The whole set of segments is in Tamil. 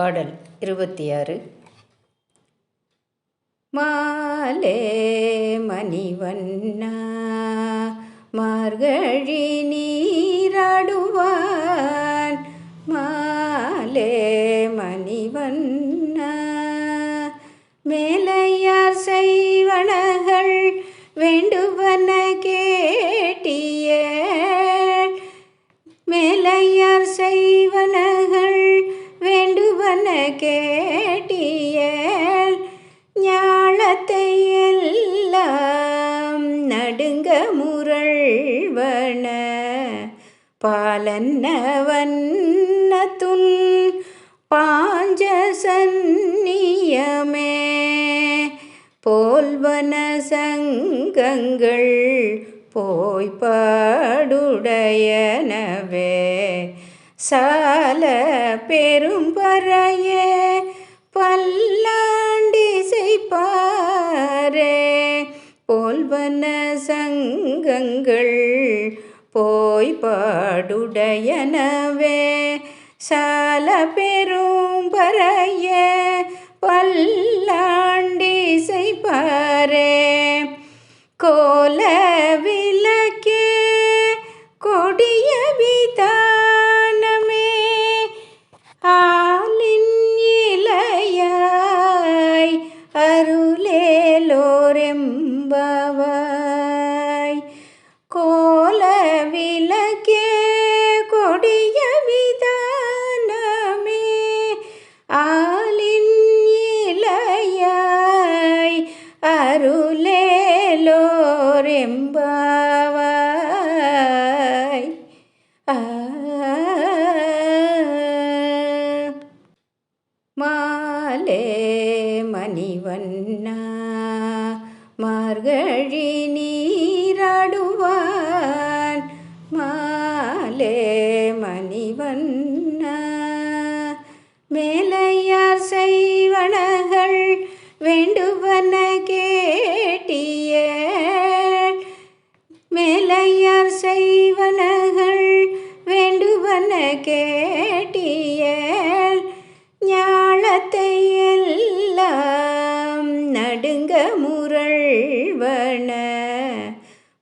பாடல் இருபத்தி ஆறு மாலே மணிவண்ணா மார்கழினி பாலன்னவன்ன துன் பாஞ்ச சந்நியமே போல்வன சங்கங்கள் போய் பாடுடையனவே சால பெரும்பறையே பல்லாண்டிசைப்பாரே போல்வன சங்கங்கள் போய் பாடுடையனவே சால பெரும் மாலே மணிவண்ணா மார்கழி நீ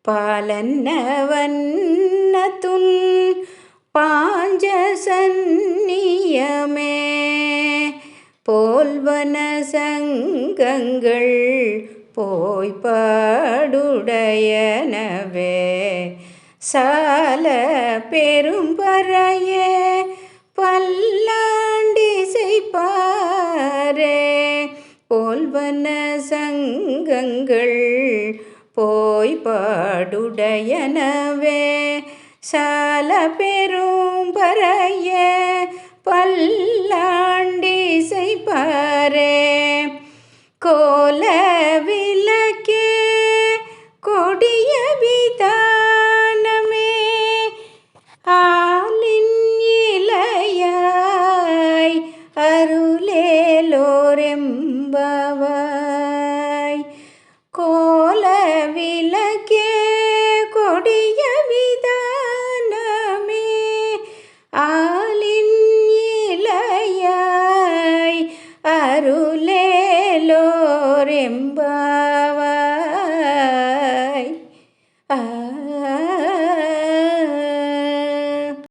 பாலன்னவன்ன துன் பாஞ்ச சந்நியமே போல்வன சங்கங்கள் போய் பாடுடையனவே சால பெரும்பறையே பல்லாண்டிசைப்பாரே. போல்வன சங்கங்கள் போய் பாடுடையனவே சால பெரும் பறைய பல்லாண்டி செய்பாரே கோல கோல விலகே கொடிய விதானமே. ஆலின் இலையாய் அருளேலோரெம்பாவாய் ஆ